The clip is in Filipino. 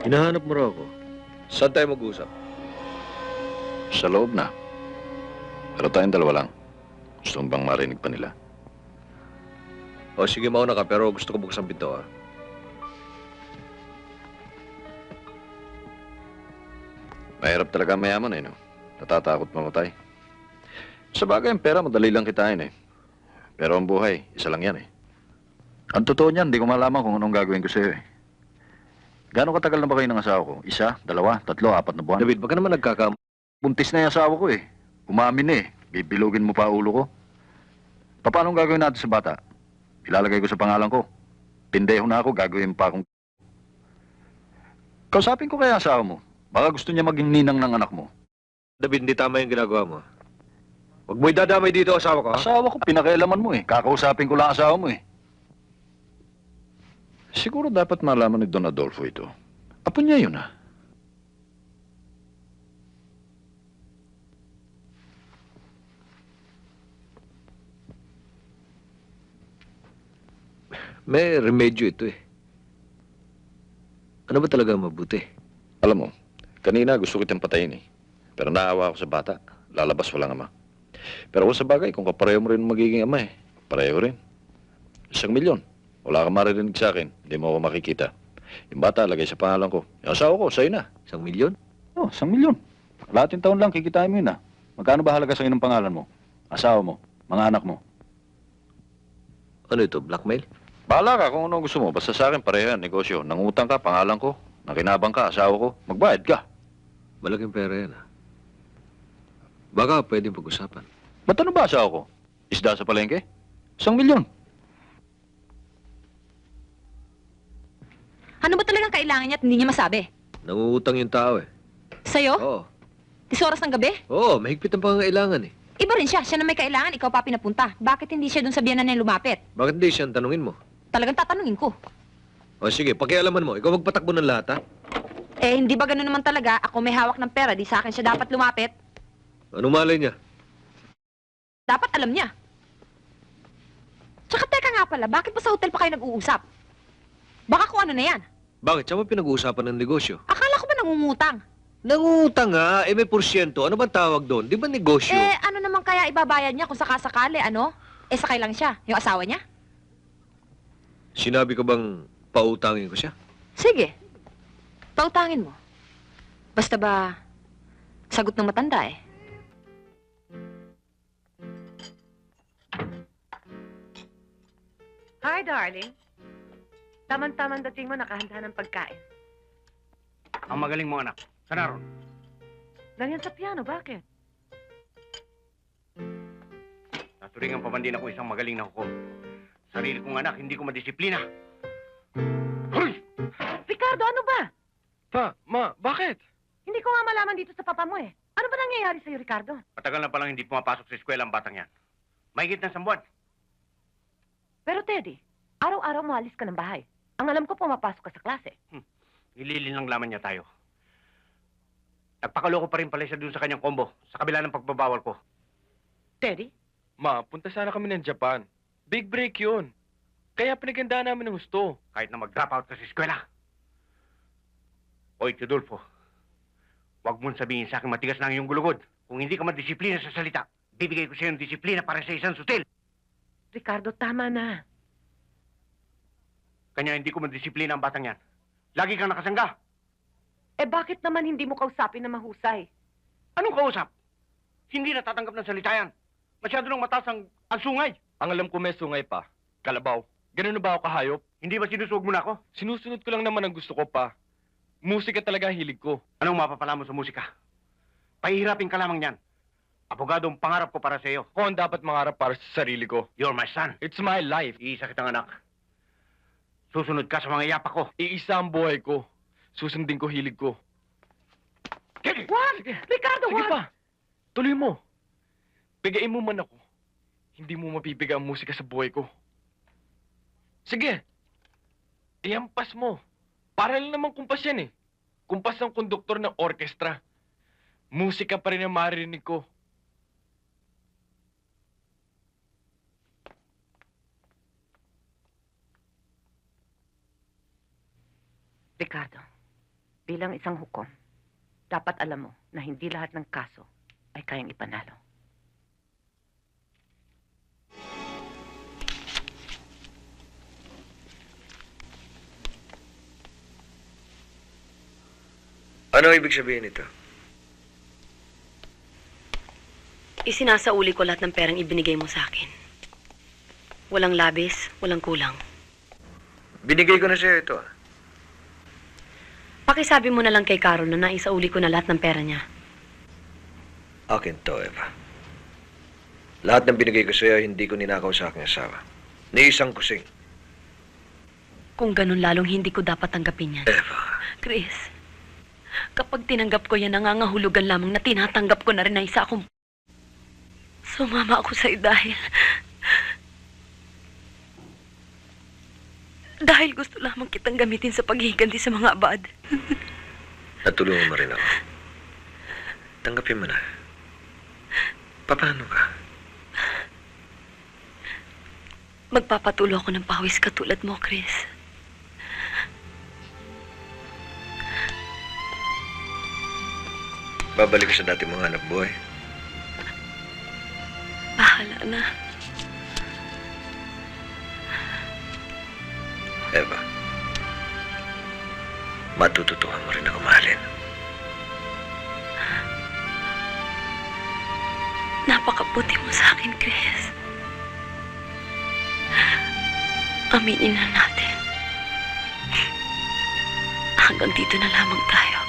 Hinahanap mo raw ako. Saan tayo mag-usap? Sa loob na. Pero tayong dalawa lang. Gusto mo bang marinig pa nila? O sige, mauna ka, pero gusto ko buksan pinto, ah. Mahirap talaga ang mayaman eh, no? Natatakot mamatay. Sa bagay, ang pera, madali lang kitain eh. Pero ang buhay, isa lang yan eh. Ang totoo niyan, hindi ko malaman kung anong gagawin ko sa'yo eh. Gano'ng katagal na ba kayo ng asawa ko? Isa, dalawa, tatlo, apat na buwan? David, baka naman nagkakam... Buntis na yung asawa ko eh. Umamin eh. Bibilugin mo pa ulo ko. Pa- Paano gagawin natin sa bata? Ilalagay ko sa pangalan ko. Pindeho na ako, gagawin pa akong... Kausapin ko kaya asawa mo. Baka gusto niya maging ninang ng anak mo. David, hindi tama yung ginagawa mo. Huwag mo idadamay dito asawa ko, ha? Asawa ko, pinakialaman mo eh. Kakausapin ko lang asawa mo eh. Siguro dapat malaman ni Don Adolfo ito. Apo niya yun ah. May remedyo ito, eh. Ano ba talaga mabuti? Alam mo, kanina gusto kitang patayin eh. Pero naawa ako sa bata. Lalabas walang ama. Pero kung sa bagay, kung kapareho mo rin magiging ama eh. Pareho rin. Isang milyon. Wala kang maririnig sa akin. Hindi mo ako makikita. Yung bata, lagay sa pangalan ko. Yung asawa ko, sa'yo na. Isang milyon? Oh, isang milyon. Lahating taon lang, kikitain mo yun ah. Magkano ba halaga sa'yo ng pangalan mo? Asawa mo? Mga anak mo? Ano ito, blackmail? Bahala ka kung ano gusto mo. Basta sa akin, pareho yan, negosyo. Nangutang ka, pangalan ko. Nakinabang ka, asawa ko. Magbayad ka. Malaking pera yan, ha? Baka pwedeng pag-usapan. Ba't ano ba asawa ko? Isda sa palengke? Isang milyon. Ano ba talagang kailangan niya at hindi niya masabi? Nangungutang yung tao, eh. Sa'yo? Oo. Tis oras ng gabi? Oo, mahigpit ang pangangailangan, eh. Iba rin siya. Siya na may kailangan, ikaw pa pinapunta. Bakit hindi siya dun sa biyanan niya lumapit? Bakit hindi siya tanungin mo? Talagang tatanungin ko. O sige, pakialaman mo. Ikaw magpatakbo ng lahat, ha? Eh, hindi ba ganun naman talaga? Ako may hawak ng pera, di sa akin siya dapat lumapit. Ano malay niya? Dapat alam niya. Tsaka teka nga pala, bakit pa sa hotel pa kayo nag-uusap? Baka kung ano na yan. Bakit? Siya mo pinag-uusapan ng negosyo? Akala ko ba nangungutang? Nangungutang nga, eh may porsyento. Ano bang tawag doon? Di ba negosyo? Eh, ano naman kaya ibabayad niya kung sakasakali, ano? Eh, sakay lang siya. Yung asawa niya? Sinabi ko bang pautangin ko siya? Sige. Pautangin mo. Basta ba, sagot ng matanda eh. Hi, darling. Taman-taman dating mo, nakahanda ng pagkain. Ang magaling mo, anak. Sana ron. Ganyan sa piano, bakit? Naturingan pa man din ako isang magaling na hukom. Sarili kong anak, hindi ko madisiplina. Hoy! Ricardo, ano ba? Pa, ma, bakit? Hindi ko nga malaman dito sa papa mo eh. Ano ba nangyayari sa'yo, Ricardo? Matagal na palang hindi pumapasok sa eskwela ang batang yan. Mahigit na isang buwan. Pero Teddy, araw-araw mo alis ka ng bahay. Ang alam ko, pumapasok ka sa klase. Nililin lang laman niya tayo. Nagpakaloko pa rin pala siya dun sa kanyang combo, sa kabila ng pagbabawal ko. Teddy? Ma, punta sana kami ng Japan. Big break yun. Kaya pinagandaan namin ng gusto. Kahit na mag-drop out ka sa eskwela. Hoy, Tudolfo. Huwag mong sabihin sa akin matigas na ang iyong gulugod. Kung hindi ka madisiplina sa salita, bibigay ko sa iyo ng disiplina para sa isang sutil. Ricardo, tama na. Kanya hindi ko madisiplina ang batang yan. Lagi kang nakasangga. Eh bakit naman hindi mo kausapin na mahusay? Anong kausap? Hindi natatanggap ng salita yan. Masyado nang mataas ang, ang sungay. Ang alam ko may sungay pa. Kalabaw. Ganun na ba ako kahayop? Hindi ba sinusuog mo na ako? Sinusunod ko lang naman ang gusto ko pa. Musika talaga ang hilig ko. Anong mapapala mo sa musika? Pahihirapin ka lamang yan. Abogado ang pangarap ko para sa iyo. Ako ang dapat mangarap para sa sarili ko. You're my son. It's my life. Iisa kitang anak. Susunod ka sa mga yapak ko. Iisa ang buhay ko. Susundin ko hilig ko. Kiki! Wag! Ricardo, Sige wag! pa. Tuloy mo. Bigayin mo man ako. Hindi mo mapipiga ang musika sa buhay ko. Sige. Iampas mo. Para lang naman kumpas yan eh. Kumpas ng konduktor ng orkestra. Musika pa rin ang maririnig ko. Ricardo, Bilang isang hukom, dapat alam mo na hindi lahat ng kaso ay kayang ipanalo. Ano ibig sabihin nito? Isinasauli ko lahat ng perang ibinigay mo sa akin. Walang labis, walang kulang. Binigay ko na sa'yo ito. ah. Pakisabi mo na lang kay Carol na naisauli ko na lahat ng pera niya. Akin to, Eva. Lahat ng binigay ko sa'yo, hindi ko ninakaw sa aking asawa. Ni isang kusing. Kung ganun lalong hindi ko dapat tanggapin yan. Eva, Chris, kapag tinanggap ko yan, nangangahulugan lamang na tinatanggap ko na rin na isa akong... Sumama ako sa'yo dahil... Dahil gusto lamang kitang gamitin sa paghihiganti sa mga abad. natulungan mo rin ako. Tanggapin mo na. Paano ka? Magpapatulo ako ng pawis katulad mo, Chris. Babalik ka sa dati mong hanap buhay. Bahala na. Eva, matututuhan mo rin ako mahalin. Napakabuti mo sa akin, Chris. Aminin na natin. Hanggang dito na lamang tayo.